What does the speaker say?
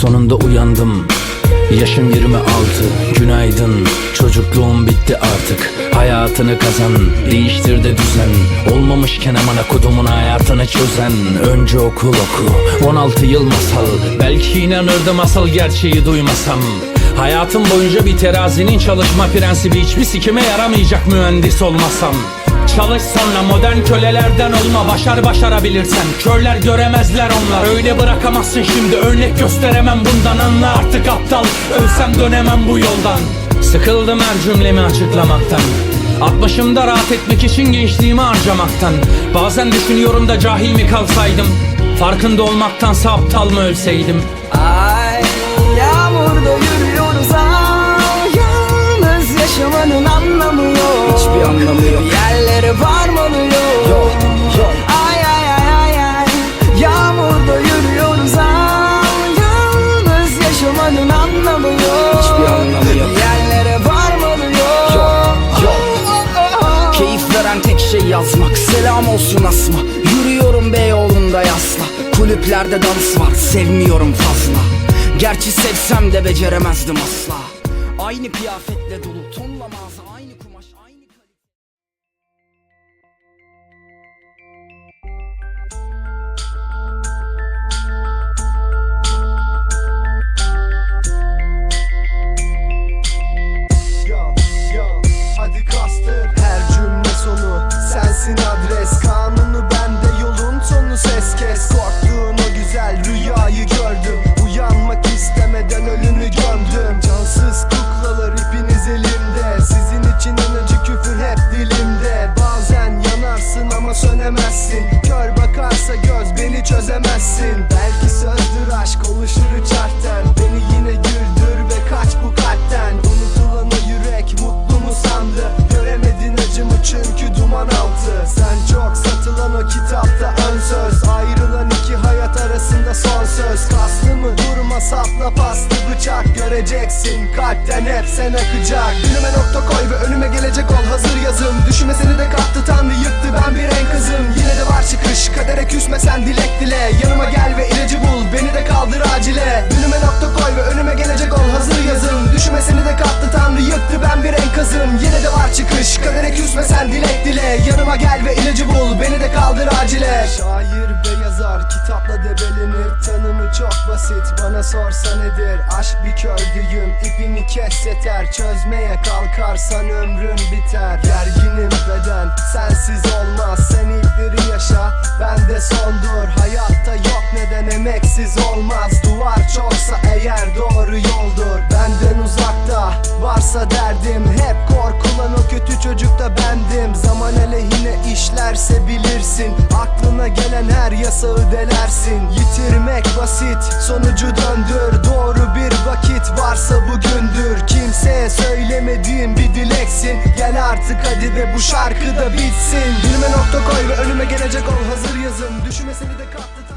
Sonunda uyandım. Yaşım 26 Günaydın. Çocukluğum bitti artık. Hayatını kazan Değiştir de düzen. Olmamışken amana kodumun hayatını çözen. Önce okul oku 16 yıl masal. Belki inanırdım asıl gerçeği duymasam. Hayatım boyunca bir terazinin çalışma prensibi Hiçbir sikime yaramayacak mühendis olmasam Çalış sonra modern kölelerden olma. Başar başarabilirsen Körler göremezler onlar. Öyle bırakamazsın şimdi örnek gösteremem bundan. Anla artık aptal Ölsem dönemem bu yoldan. Sıkıldım her cümlemi açıklamaktan. Atmışımda rahat etmek için gençliğimi harcamaktan. Bazen düşünüyorum da cahil mi kalsaydım? Farkında olmaktansa aptal mı ölseydim? Ay yağmurda yürüyoruz Kulüplerde dans var Sevmiyorum fazla. Gerçi sevsem de beceremezdim asla. Aynı kıyafetle dolu Tonla mağaza aynı sönemezsin. Kör bakarsa göz beni çözemezsin. Belki sözdür aşk oluşur uçarken Beni yine güldür ve kaç bu kalpten. Unutulan o yürek mutlu mu sandı? Göremedin acımı çünkü duman altı. Sen çok satılan o kitapta ön söz. Ayrılan iki hayat arasında son söz. Kaslı mı durma sapla paslı bıçak Göreceksin. Kalpten hep sen akacak. Önüme dile Yanıma gel ve ilacı bul. Beni de kaldır acile. Önüme nokta koy ve önüme gelecek ol. Hazır yazım Düşüme seni de kattı tanrı. Yıktı ben bir enkazım. Yine de var çıkış. Kadere küsme sen dilek dile. Yanıma gel ve ilacı bul. Beni de kaldır acile. Şair ve yazar kitapla debelenir Tanımı çok basit. Bana sorsa nedir? Aşk bir kör düğüm ipini kes yeter Çözmeye kalkarsan ömrün biter. Gerginim beden sensiz olmaz. Sen ilkleri emeksiz olmaz Duvar çoksa eğer doğru yoldur. Benden uzakta varsa derdim Hep korkulan o kötü çocuk da bendim. Zaman aleyhine işlerse bilirsin Aklına gelen her yasağı delersin. Yitirmek basit sonucu döndür. Doğru bir vakit varsa bugündür. Kimseye söylemediğim bir dileksin. Gel artık hadi ve bu şarkı da bitsin. Önüme nokta koy ve önüme gelecek ol. Hazır yazım Düşüme seni de kat